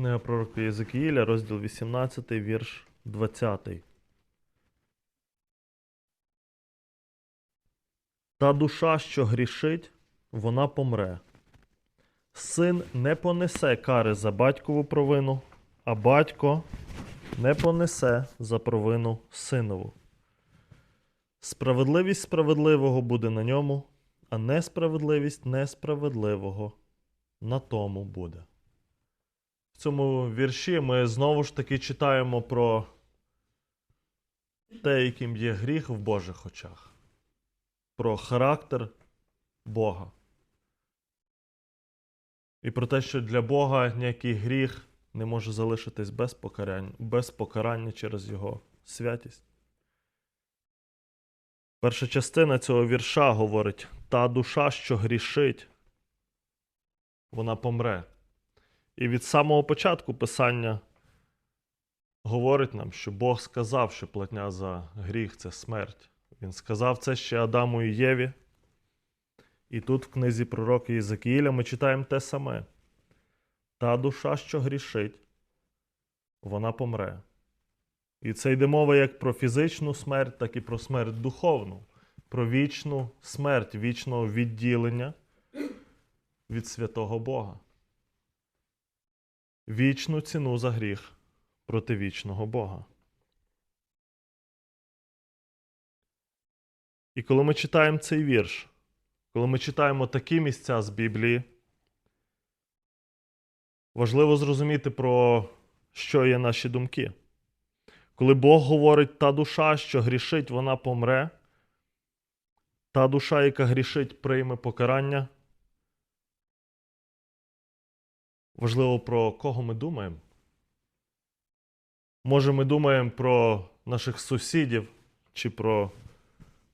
Книга пророка Єзекіїля, розділ 18, вірш 20. Та душа, що грішить, вона помре. Син не понесе кари за батькову провину, а батько не понесе за провину синову. Справедливість справедливого буде на ньому, а несправедливість несправедливого на тому буде. Цьому вірші ми знову ж таки читаємо про те, яким є гріх в Божих очах, про характер Бога. І про те, що для Бога ніякий гріх не може залишитись без покарання, без покарання через Його святість. Перша частина цього вірша говорить: та душа, що грішить, вона помре. І від самого початку Писання говорить нам, що Бог сказав, що платня за гріх це смерть. Він сказав це ще Адаму і Єві. І тут в книзі пророка Єзекіїля ми читаємо те саме. Та душа, що грішить, вона помре. І це йде мова як про фізичну смерть, так і про смерть духовну, про вічну смерть, вічного відділення від святого Бога. Вічну ціну за гріх проти вічного Бога. І коли ми читаємо цей вірш, коли ми читаємо такі місця з Біблії, важливо зрозуміти, про що є наші думки. Коли Бог говорить, та душа, що грішить, вона помре, та душа, яка грішить, прийме покарання. Важливо, про кого ми думаємо. Може, ми думаємо про наших сусідів чи про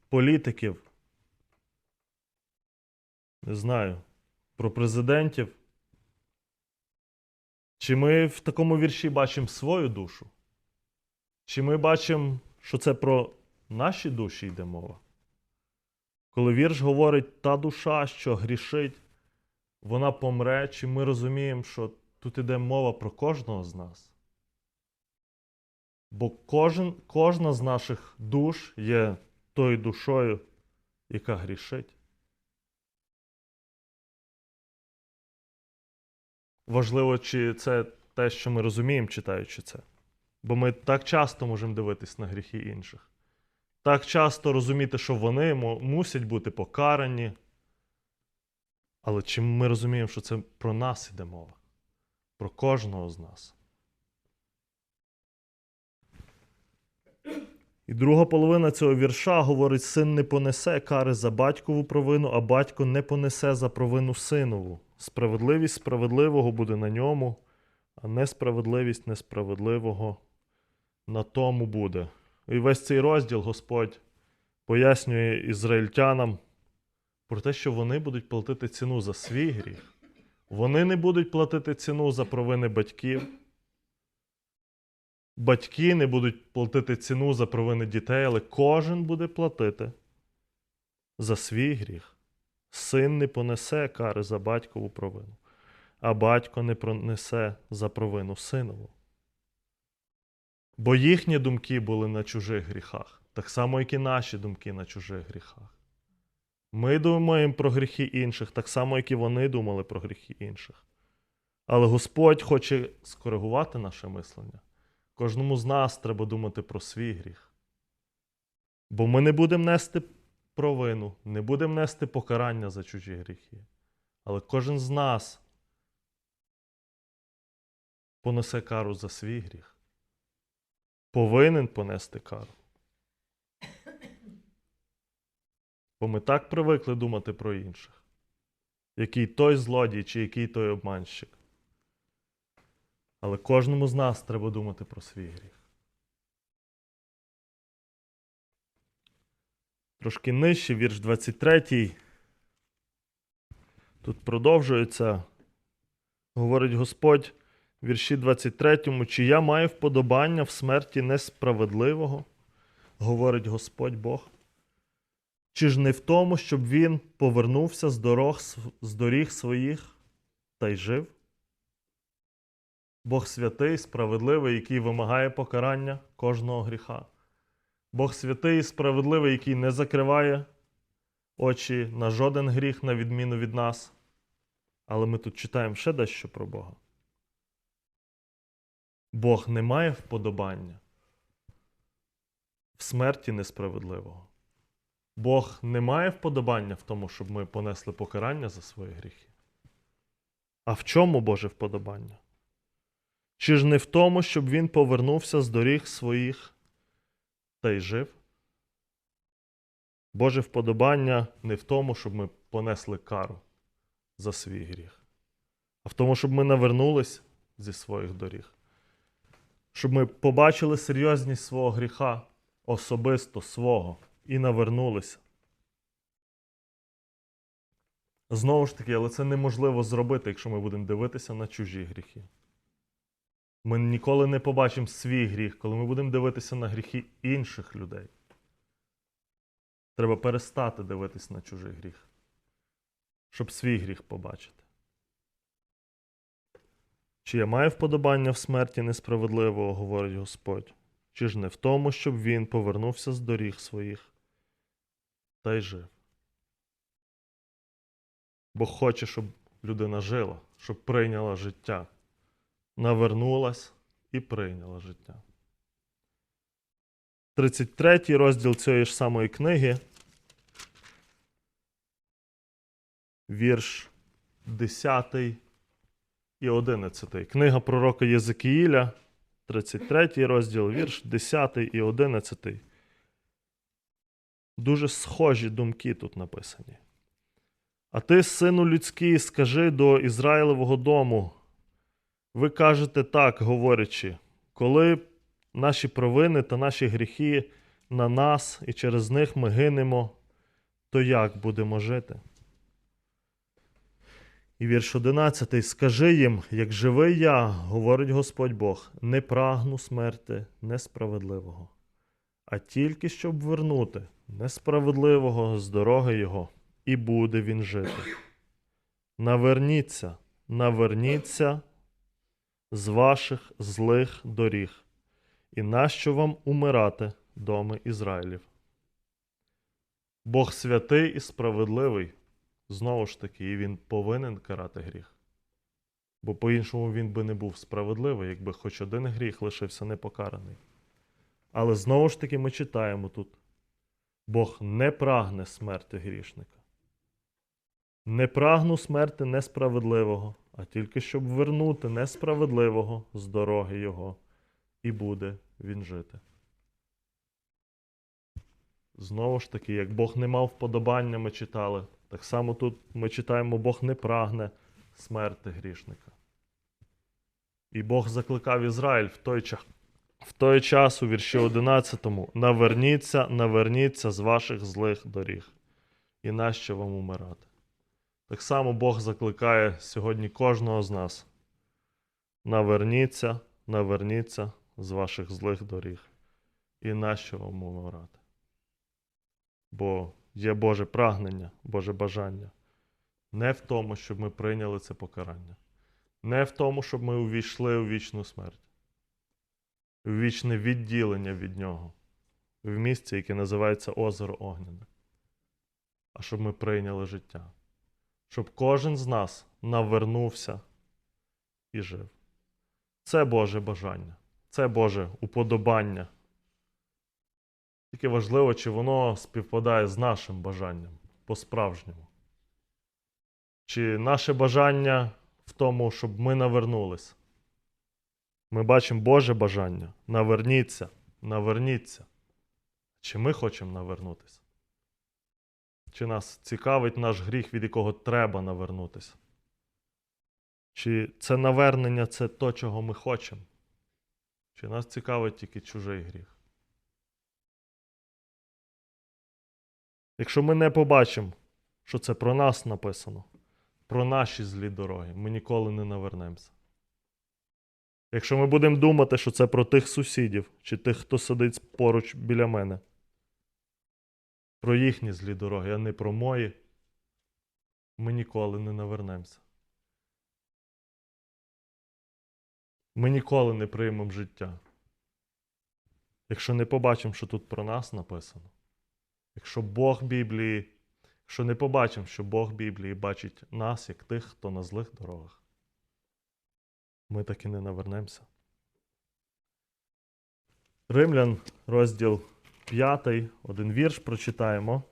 політиків. Не знаю, про президентів. Чи ми в такому вірші бачимо свою душу? Чи ми бачимо, що це про наші душі йде мова? Коли вірш говорить та душа, що грішить, вона помре, чи ми розуміємо, що тут іде мова про кожного з нас? Бо кожен, кожна з наших душ є тою душою, яка грішить. Важливо, чи це те, що ми розуміємо, читаючи це. Бо ми так часто можемо дивитись на гріхи інших. Так часто розуміти, що вони мусять бути покарані. Але чи ми розуміємо, що це про нас іде мова? Про кожного з нас. І друга половина цього вірша говорить: син не понесе кари за батькову провину, а батько не понесе за провину синову. Справедливість справедливого буде на ньому, а несправедливість несправедливого на тому буде. І весь цей розділ Господь пояснює ізраїльтянам про те, що вони будуть платити ціну за свій гріх. Вони не будуть платити ціну за провини батьків. Батьки не будуть платити ціну за провини дітей, але кожен буде платити за свій гріх. Син не понесе кари за батькову провину, а батько не понесе за провину синову. Бо їхні думки були на чужих гріхах, так само, як і наші думки на чужих гріхах. Ми думаємо про гріхи інших, так само, як і вони думали про гріхи інших. Але Господь хоче скоригувати наше мислення. Кожному з нас треба думати про свій гріх. Бо ми не будемо нести провину, не будемо нести покарання за чужі гріхи. Але кожен з нас понесе кару за свій гріх. Повинен понести кару. Бо ми так привикли думати про інших, який той злодій чи який той обманщик. Але кожному з нас треба думати про свій гріх. Трошки нижче, вірш 23. Тут продовжується. Говорить Господь в вірші 23, чи я маю вподобання в смерті несправедливого, говорить Господь Бог. Чи ж не в тому, щоб він повернувся з дорог з доріг своїх та й жив? Бог святий, справедливий, який вимагає покарання кожного гріха. Бог святий, і справедливий, який не закриває очі на жоден гріх, на відміну від нас. Але ми тут читаємо ще дещо про Бога. Бог не має вподобання в смерті несправедливого. Бог не має вподобання в тому, щоб ми понесли покарання за свої гріхи. А в чому Боже вподобання? Чи ж не в тому, щоб він повернувся з доріг своїх та й жив? Боже вподобання не в тому, щоб ми понесли кару за свій гріх, а в тому, щоб ми навернулись зі своїх доріг, щоб ми побачили серйозність свого гріха, особисто свого, і навернулися. Знову ж таки, але це неможливо зробити, якщо ми будемо дивитися на чужі гріхи. Ми ніколи не побачимо свій гріх, коли ми будемо дивитися на гріхи інших людей. Треба перестати дивитись на чужий гріх, щоб свій гріх побачити. Чи я маю вподобання в смерті несправедливого, говорить Господь, чи ж не в тому, щоб він повернувся з доріг своїх та й жив. Бог хоче, щоб людина жила, щоб прийняла життя, навернулась і прийняла життя. 33 розділ цієї ж самої книги. Вірш 10 і 11. Книга пророка Єзекіїля, 33 розділ, вірш 10 і 11. Дуже схожі думки тут написані. А ти, сину людський, скажи до Ізраїлевого дому. Ви кажете так, говорячи, коли наші провини та наші гріхи на нас і через них ми гинемо, то як будемо жити? І вірш 11. Скажи їм, як живий я, говорить Господь Бог, не прагну смерти несправедливого, а тільки щоб вернути несправедливого з дороги його, і буде він жити. Наверніться, наверніться з ваших злих доріг, і нащо вам умирати, доми Ізраїлів? Бог святий і справедливий, знову ж таки, і він повинен карати гріх. Бо по-іншому він би не був справедливий, якби хоч один гріх лишився непокараний. Але знову ж таки ми читаємо тут: Бог не прагне смерти грішника. Не прагну смерти несправедливого, а тільки щоб вернути несправедливого з дороги його, і буде він жити. Знову ж таки, як Бог не мав вподобання, ми читали, так само тут ми читаємо, Бог не прагне смерти грішника. І Бог закликав Ізраїль в той час, в той час у вірші 11 наверніться, наверніться з ваших злих доріг, і нащо вам умирати. Так само Бог закликає сьогодні кожного з нас. Наверніться, наверніться з ваших злих доріг. І нащо вам умирати? Бо є Боже прагнення, Боже бажання. Не в тому, щоб ми прийняли це покарання. Не в тому, щоб ми увійшли у вічну смерть, в вічне відділення від Нього, в місці, яке називається Озеро Огняне. А щоб ми прийняли життя щоб кожен з нас навернувся і жив. Це Боже бажання, це Боже уподобання. Тільки важливо, чи воно співпадає з нашим бажанням по-справжньому. Чи наше бажання в тому, щоб ми навернулись. Ми бачимо Боже бажання. Наверніться, наверніться. Чи ми хочемо навернутися? Чи нас цікавить наш гріх, від якого треба навернутися? Чи це навернення це то, чого ми хочемо? Чи нас цікавить тільки чужий гріх? Якщо ми не побачимо, що це про нас написано, про наші злі дороги, ми ніколи не навернемося. Якщо ми будемо думати, що це про тих сусідів чи тих, хто сидить поруч біля мене, про їхні злі дороги, а не про мої, ми ніколи не навернемося. ми ніколи не приймемо життя. Якщо не побачимо, що тут про нас написано. Якщо Бог Біблії, якщо не побачимо, що Бог Біблії бачить нас як тих, хто на злих дорогах, ми так і не навернемося. Римлян, розділ 5, один вірш прочитаємо.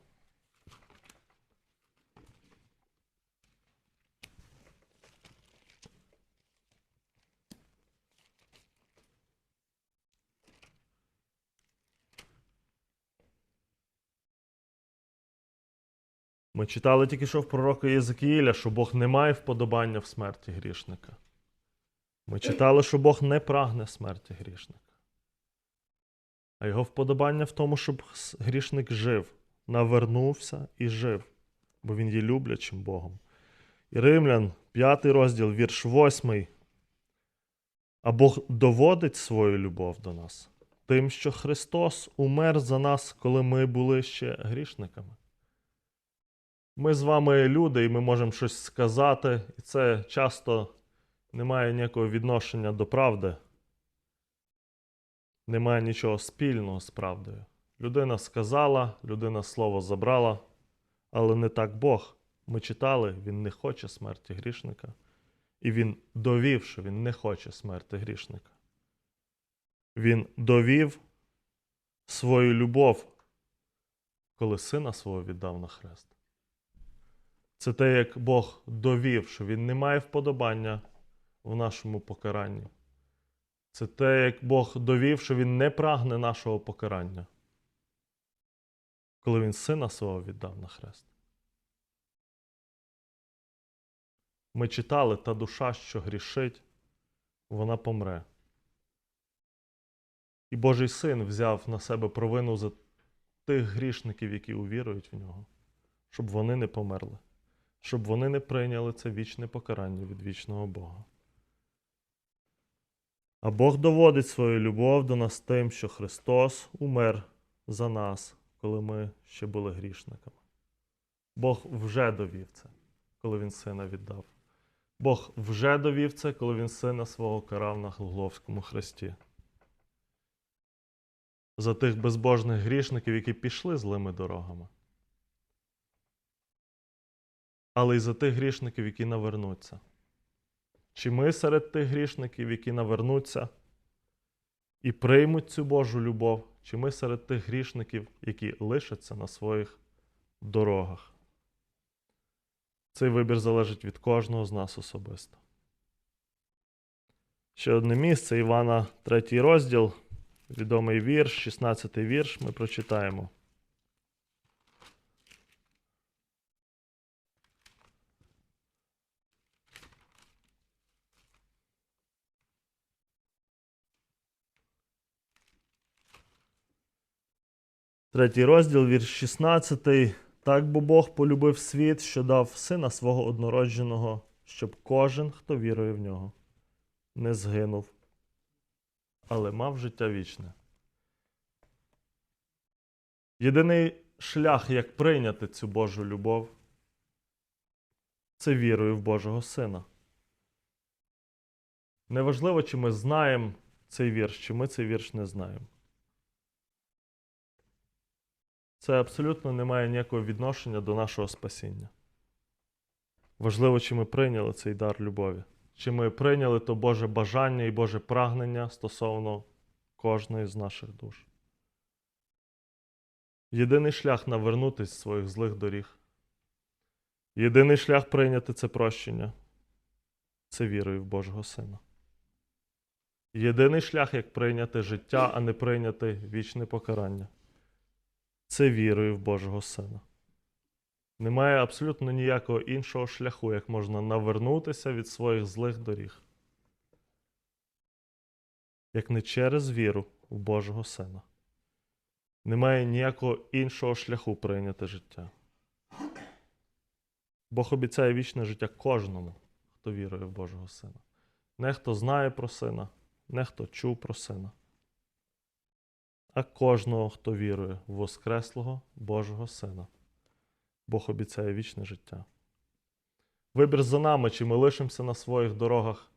Ми читали тільки що в пророка Єзекіїля, що Бог не має вподобання в смерті грішника. Ми читали, що Бог не прагне смерті грішника. А його вподобання в тому, щоб грішник жив, навернувся і жив, бо він є люблячим Богом. І Римлян, 5 розділ, вірш 8. А Бог доводить свою любов до нас тим, що Христос умер за нас, коли ми були ще грішниками. Ми з вами люди, і ми можемо щось сказати, і це часто не має ніякого відношення до правди. Немає нічого спільного з правдою. Людина сказала, людина слово забрала, але не так Бог. Ми читали, він не хоче смерті грішника. І він довів, що він не хоче смерти грішника. Він довів свою любов, коли сина свого віддав на хрест. Це те, як Бог довів, що Він не має вподобання в нашому покаранні. Це те, як Бог довів, що Він не прагне нашого покарання, коли Він сина свого віддав на хрест. Ми читали, та душа, що грішить, вона помре. І Божий син взяв на себе провину за тих грішників, які увірують в нього, щоб вони не померли щоб вони не прийняли це вічне покарання від вічного Бога. А Бог доводить свою любов до нас тим, що Христос умер за нас, коли ми ще були грішниками. Бог вже довів це, коли Він сина віддав. Бог вже довів це, коли Він сина свого карав на Голговському хресті. За тих безбожних грішників, які пішли злими дорогами але й за тих грішників, які навернуться. Чи ми серед тих грішників, які навернуться і приймуть цю Божу любов, чи ми серед тих грішників, які лишаться на своїх дорогах? Цей вибір залежить від кожного з нас особисто. Ще одне місце Івана, 3 розділ, відомий вірш, 16 вірш, ми прочитаємо. Третій розділ, вірш 16. Так бо Бог полюбив світ, що дав сина свого однородженого, щоб кожен, хто вірує в нього, не згинув, але мав життя вічне. Єдиний шлях, як прийняти цю Божу любов, це вірою в Божого Сина. Неважливо, чи ми знаємо цей вірш, чи ми цей вірш не знаємо. Це абсолютно не має ніякого відношення до нашого спасіння. Важливо, чи ми прийняли цей дар любові, чи ми прийняли то Боже бажання і Боже прагнення стосовно кожної з наших душ. Єдиний шлях навернутися з своїх злих доріг. Єдиний шлях прийняти це прощення це вірою в Божого Сина. Єдиний шлях, як прийняти життя, а не прийняти вічне покарання це вірою в Божого Сина. Немає абсолютно ніякого іншого шляху, як можна навернутися від своїх злих доріг, як не через віру в Божого Сина. Немає ніякого іншого шляху прийняти життя. Бог обіцяє вічне життя кожному, хто вірує в Божого Сина. Не хто знає про сина, не хто чув про сина а кожного, хто вірує в Воскреслого Божого Сина. Бог обіцяє вічне життя. Вибір за нами, чи ми лишимося на своїх дорогах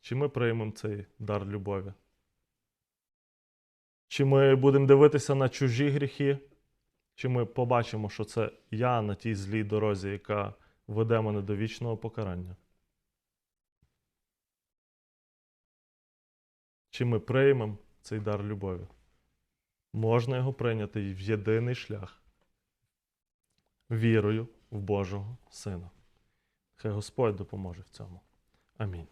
Чи ми приймемо цей дар любові? Чи ми будемо дивитися на чужі гріхи? Чи ми побачимо, що це я на тій злій дорозі, яка веде мене до вічного покарання? Чи ми приймемо цей дар любові? Можна його прийняти в єдиний шлях вірою в Божого Сина. Хай Господь допоможе в цьому. Амінь.